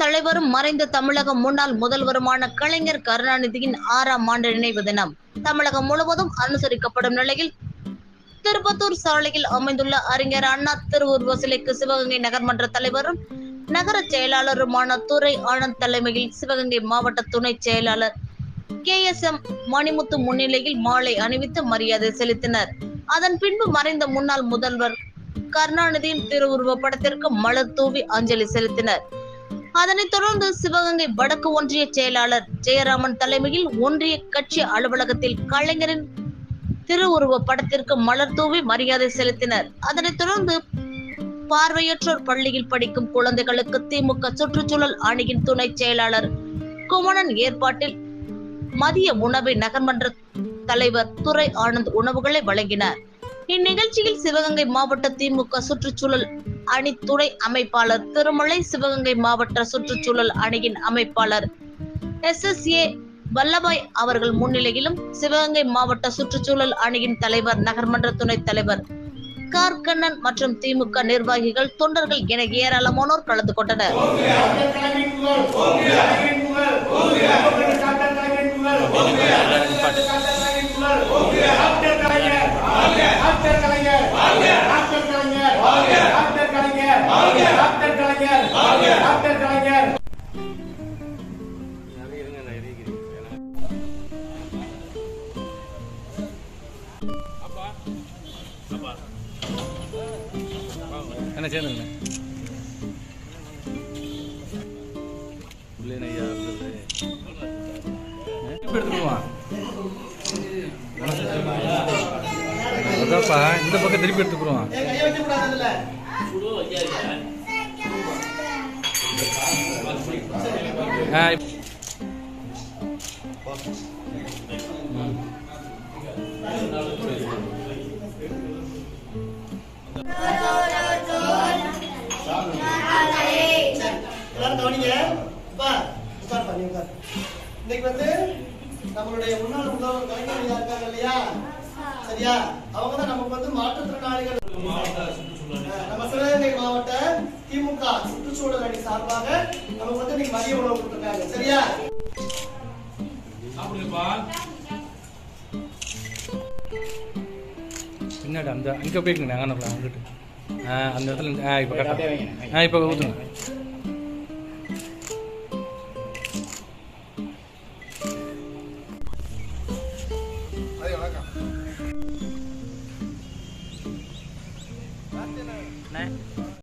தலைவரும் மறைந்த தமிழக முன்னாள் முதல்வருமான கலைஞர் கருணாநிதியின் ஆறாம் ஆண்டு நினைவு தினம். தமிழகம் முழுவதும் அனுசரிக்கப்படும் நிலையில் திருப்பத்தூர் சாலையில் அமைந்துள்ள அறிஞர் அண்ணா திருவுருவ சிலைக்கு சிவகங்கை நகர்மன்ற தலைவரும் நகர செயலாளருமான துரை ஆனந்த் தலைமையில் சிவகங்கை மாவட்ட துணை செயலாளர் கே எஸ் எம் மணிமுத்து முன்னிலையில் மாலை அணிவித்து மரியாதை செலுத்தினர். அதன் பின்பு மறைந்த முன்னாள் முதல்வர் கருணாநிதியின் திருவுருவ படத்திற்கு மலர் தூவி அஞ்சலி செலுத்தினர். அதனைத் தொடர்ந்து சிவகங்கை வடக்கு ஒன்றிய செயலாளர் ஜெயராமன் தலைமையில் ஒன்றிய கட்சி அலுவலகத்தில் கலைஞரின் திருவுருவ படத்திற்கு மலர் தூவி மரியாதை செலுத்தினர். அதனைத் தொடர்ந்து பார்வையற்றோர் பள்ளியில் படிக்கும் குழந்தைகளுக்கு திமுக சுற்றுச்சூழல் அணியின் துணை செயலாளர் குமணன் ஏற்பாட்டில் மதிய உணவை நகர்மன்ற தலைவர் துரை ஆனந்த் உணவுகளை வழங்கினார். இந்நிகழ்ச்சியில் சிவகங்கை மாவட்ட திமுக சுற்றுச்சூழல் அணி துணை அமைப்பாளர் திருமலை சிவகங்கை மாவட்ட சுற்றுச்சூழல் அணியின் அமைப்பாளர் எஸ் எஸ் ஏ வல்லபாய் அவர்கள் முன்னிலையிலும் சிவகங்கை மாவட்ட சுற்றுச்சூழல் அணியின் தலைவர் நகர்மன்ற துணைத் தலைவர் கார்கண்ணன் மற்றும் திமுக நிர்வாகிகள் தொண்டர்கள் என ஏராளமானோர் கலந்து கொண்டனர் என்ன சேர்ந்துங்க? உள்ளே ஐயா எடுத்துருவான் அதான்ப்பா இந்த பக்கம் திருப்பி எடுத்துக்குருவான் ஆ உட்கார் இன்னைக்கு வந்து நம்மளுடைய முன்னாள் முதல்வர் கலைஞர் ஐயா இருக்காங்க இல்லையா? சரியா? அவங்க தான் நமக்கு வந்து மாற்றுத்திறனாளிகள். நம்ம சிவகங்கை மாவட்ட திமுக சுற்றுச்சூழல் அணி சார்பாக நமக்கு வந்து இன்னைக்கு மதிய உணவு கொடுத்துருக்காங்க. சரியா? பின்னாடி அந்த அங்கே போய்க்குங்க அங்கே அந்த இடத்துல ஆ இப்போ கரெக்டாக ஆ இப்போ ஊற்றுங்க Yeah.